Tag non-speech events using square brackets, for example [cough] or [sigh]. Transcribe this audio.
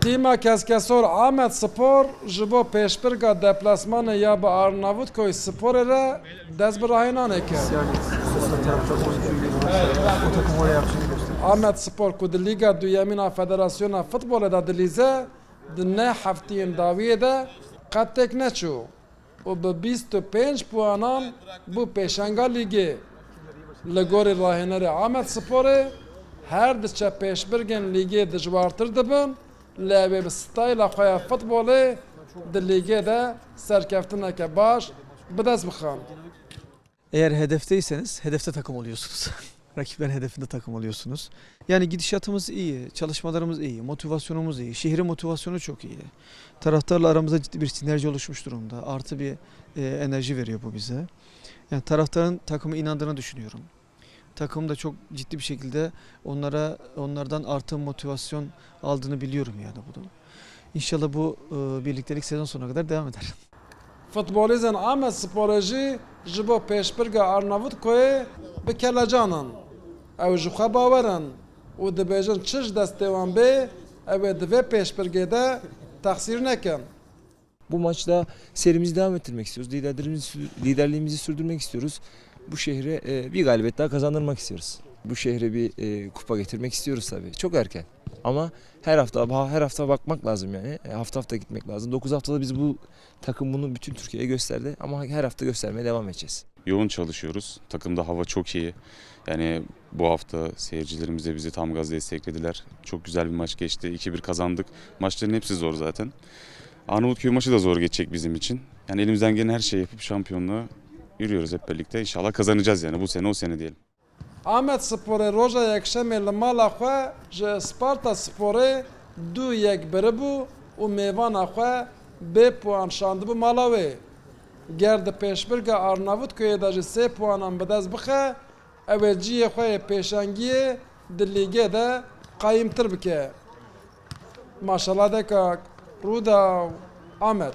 Xîma keskesor Ahmet Spor ji bo pêşbirga deplasmanê ya bi Arnavutkoy sporê re dest bi gösteriyor. Ahmet Spor ku di Lîga Duyemîna Federasyona Futbolê de dilîze di ne heftiyên dawiyê de qet têk neçû û bi 25 puanan bû pêşenga lîgê. Li gorî Ahmet Sporê her diçe pêşbirgên lîgê dijwartir dibin ya futbolê di lîgê de serkeftineke baş bi dest bixin. Eğer hedefteyseniz hedefte takım oluyorsunuz. [laughs] Rakiplerin hedefinde takım oluyorsunuz. Yani gidişatımız iyi, çalışmalarımız iyi, motivasyonumuz iyi, şehrin motivasyonu çok iyi. Taraftarla aramızda ciddi bir sinerji oluşmuş durumda. Artı bir e, enerji veriyor bu bize. Yani taraftarın takımı inandığını düşünüyorum. Takım da çok ciddi bir şekilde onlara onlardan artı motivasyon aldığını biliyorum yani bunu. İnşallah bu e, birliktelik sezon sonuna kadar devam eder. Futbolîzên Ahmet Sporê jî ji bo pêşbirga Arnavutkoyê bi kelecanan. Ew ji xwe bawerin û dibêjin çi ji destê wan bê ew ê pêşbirgê de texsîr nekin. Bu maçta serimizi devam ettirmek istiyoruz. Liderliğimizi, liderliğimizi sürdürmek istiyoruz. Bu şehre e, bir galibiyet daha kazandırmak istiyoruz. Bu şehre bir e, kupa getirmek istiyoruz tabii. Çok erken. Ama her hafta her hafta bakmak lazım yani. E, Hafta hafta gitmek lazım. 9 haftada biz bu takım bunu bütün Türkiye'ye gösterdi ama her hafta göstermeye devam edeceğiz. yoğun çalışıyoruz. Takımda hava çok iyi. Yani bu hafta seyircilerimiz de bizi tam gaz desteklediler. Çok güzel bir maç geçti. 2-1 kazandık. Maçların hepsi zor zaten. Arnavutköy maçı da zor geçecek bizim için. Yani elimizden gelen her şeyi yapıp şampiyonluğa yürüyoruz hep birlikte. İnşallah kazanacağız yani bu sene o sene diyelim. Ahmet Sporê roja yekşemê li mala xwe Sparta Sporê du yek biribû û mêvana xwe bê puan şandibû mala wê. Ger di pêşbirga Arnavutkoyê de ji sê puanan bi dest bixe, ew ê ciyê xwe yê pêşengiyê di lîgê Ruda Ahmet.